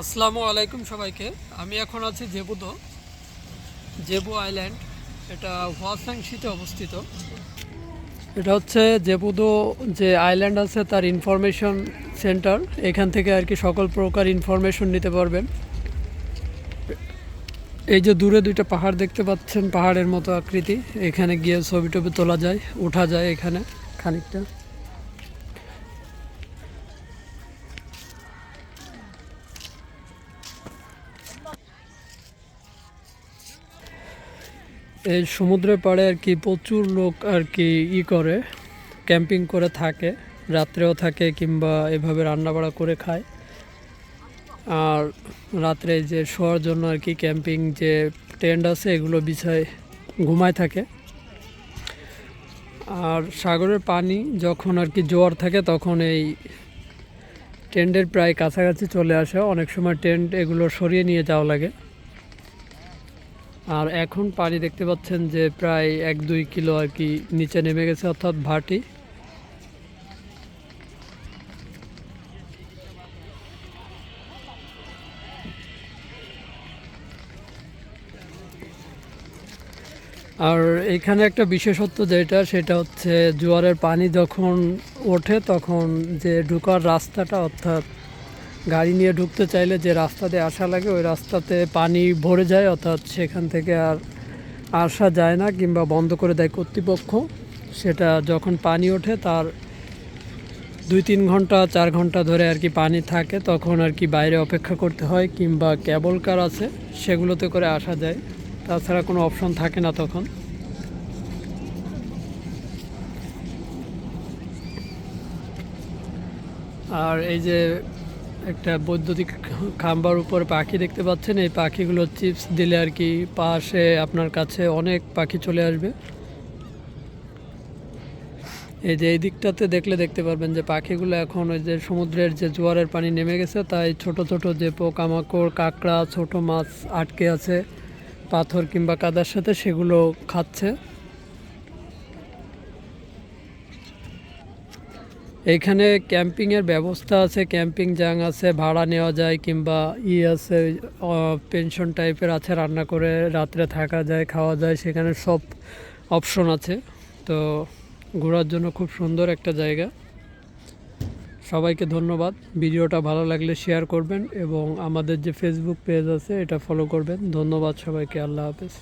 আসসালামু আলাইকুম সবাইকে। আমি এখন আছি জেবুদো জেবু আইল্যান্ড। এটা হোয়াসাংশিতে অবস্থিত। এটা হচ্ছে জেবুদো যে আইল্যান্ড আছে, তার ইনফরমেশন সেন্টার। এখান থেকে আর কি সকল প্রকার ইনফরমেশন নিতে পারবেন। এই যে দূরে দুইটা পাহাড় দেখতে পাচ্ছেন, পাহাড়ের মতো আকৃতি। এখানে গিয়ে ছবি টবি তোলা যায়, ওঠা যায় এখানে খানিকটা। এই সমুদ্রের পাড়ে আর কি প্রচুর লোক আর কি ই করে, ক্যাম্পিং করে থাকে, রাত্রেও থাকে কিংবা এভাবে রান্নাবাড়া করে খায়। আর রাত্রে যে শোয়ার জন্য আর কি ক্যাম্পিং যে টেন্ট আছে এগুলো বিছায় ঘুমায় থাকে। আর সাগরের পানি যখন আর কি জোয়ার থাকে তখন এই টেন্টের প্রায় কাছাকাছি চলে আসে, অনেক সময় টেন্ট এগুলো সরিয়ে নিয়ে যাওয়া লাগে। আর এখন পানি দেখতে পাচ্ছেন যে প্রায় এক দুই কিলো আর কি নিচে নেমে গেছে অর্থাৎ ভাটি। আর এখানে একটা বিশেষত্ব যেটা, সেটা হচ্ছে জোয়ারের পানি যখন ওঠে তখন যে ঢুকার রাস্তাটা অর্থাৎ গাড়ি নিয়ে ঢুকতে চাইলে যে রাস্তাতে আসা লাগে, ওই রাস্তাতে পানি ভরে যায়, অর্থাৎ সেখান থেকে আর আসা যায় না কিংবা বন্ধ করে দেয় কর্তৃপক্ষ। সেটা যখন পানি ওঠে, তার দুই তিন ঘণ্টা, চার ঘণ্টা ধরে আর কি পানি থাকে, তখন আর কি বাইরে অপেক্ষা করতে হয় কিংবা ক্যাবল কার আছে, সেগুলোতে করে আসা যায়। তাছাড়া কোনো অপশন থাকে না তখন। আর এই যে একটা বৈদ্যুতিক খাম্বার উপর পাখি দেখতে পাচ্ছেন। এই পাখিগুলো চিপস দিলে আর কি পাশে আপনার কাছে অনেক পাখি চলে আসবে। এই যে এই দিকটাতে দেখলে দেখতে পারবেন যে পাখিগুলো এখন ওই যে সমুদ্রের যে জোয়ারের পানি নেমে গেছে, তাই ছোট ছোট যে পোকামাকড়, কাঁকড়া, ছোট মাছ আটকে আছে, পাথর কিংবা কাদার সাথে সেগুলো খাচ্ছে। এইখানে ক্যাম্পিংয়ের ব্যবস্থা আছে, ক্যাম্পিং জাং আছে, ভাড়া নেওয়া যায় কিংবা ই আছে পেনশন টাইপের আছে, রান্না করে রাত্রে থাকা যায়, খাওয়া যায়, সেখানে সব অপশন আছে। তো ঘোরার জন্য খুব সুন্দর একটা জায়গা। সবাইকে ধন্যবাদ। ভিডিওটা ভালো লাগলে শেয়ার করবেন এবং আমাদের যে ফেসবুক পেজ আছে, এটা ফলো করবেন। ধন্যবাদ সবাইকে। আল্লাহ হাফেজ।